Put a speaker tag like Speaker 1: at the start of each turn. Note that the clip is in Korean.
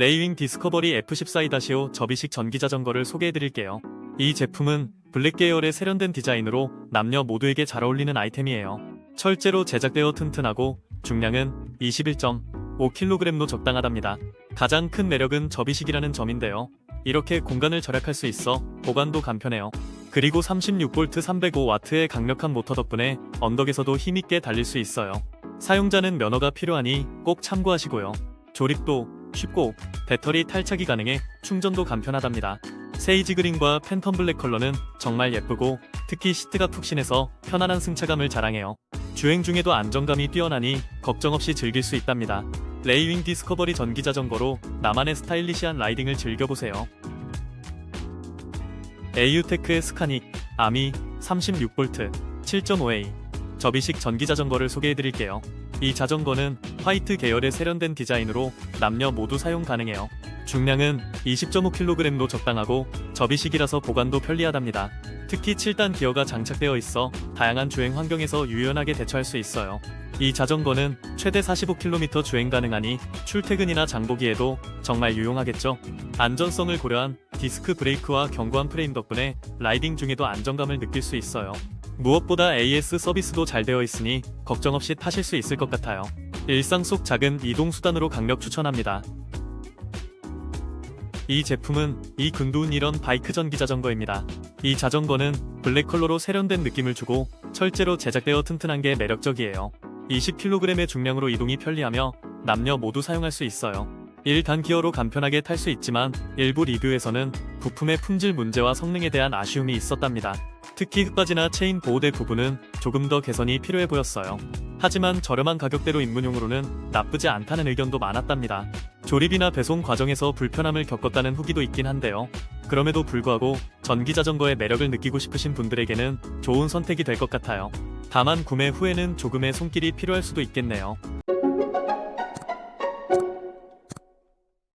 Speaker 1: 레이윙 디스커버리 F14-5 접이식 전기자전거를 소개해드릴게요. 이 제품은 블랙 계열의 세련된 디자인으로 남녀 모두에게 잘 어울리는 아이템이에요. 철제로 제작되어 튼튼하고 중량은 21.5kg로 적당하답니다. 가장 큰 매력은 접이식이라는 점인데요. 이렇게 공간을 절약할 수 있어 보관도 간편해요. 그리고 36V 305W의 강력한 모터 덕분에 언덕에서도 힘있게 달릴 수 있어요. 사용자는 면허가 필요하니 꼭 참고하시고요. 조립도 쉽고 배터리 탈착이 가능해 충전도 간편하답니다. 세이지 그린과 팬텀 블랙 컬러는 정말 예쁘고 특히 시트가 푹신해서 편안한 승차감을 자랑해요. 주행 중에도 안정감이 뛰어나니 걱정 없이 즐길 수 있답니다. 레이윙 디스커버리 전기 자전거로 나만의 스타일리시한 라이딩을 즐겨보세요. 에이유테크의 스카닉 아미 36V 7.5A 접이식 전기 자전거를 소개해드릴게요. 이 자전거는 화이트 계열의 세련된 디자인으로 남녀 모두 사용 가능해요. 중량은 20.5kg로 적당하고 접이식이라서 보관도 편리하답니다. 특히 7단 기어가 장착되어 있어 다양한 주행 환경에서 유연하게 대처할 수 있어요. 이 자전거는 최대 45km 주행 가능하니 출퇴근이나 장보기에도 정말 유용하겠죠. 안전성을 고려한 디스크 브레이크와 견고한 프레임 덕분에 라이딩 중에도 안정감을 느낄 수 있어요. 무엇보다 AS 서비스도 잘 되어 있으니 걱정 없이 타실 수 있을 것 같아요. 일상 속 작은 이동 수단으로 강력 추천합니다. 이 제품은 이 근두운 이런 바이크 전기 자전거입니다. 이 자전거는 블랙 컬러로 세련된 느낌을 주고 철제로 제작되어 튼튼한 게 매력적이에요. 20kg의 중량으로 이동이 편리하며 남녀 모두 사용할 수 있어요. 1단 기어로 간편하게 탈 수 있지만 일부 리뷰에서는 부품의 품질 문제와 성능에 대한 아쉬움이 있었답니다. 특히 흙바지나 체인 보호대 부분은 조금 더 개선이 필요해 보였어요. 하지만 저렴한 가격대로 입문용으로는 나쁘지 않다는 의견도 많았답니다. 조립이나 배송 과정에서 불편함을 겪었다는 후기도 있긴 한데요. 그럼에도 불구하고 전기 자전거의 매력을 느끼고 싶으신 분들에게는 좋은 선택이 될 것 같아요. 다만 구매 후에는 조금의 손길이 필요할 수도 있겠네요.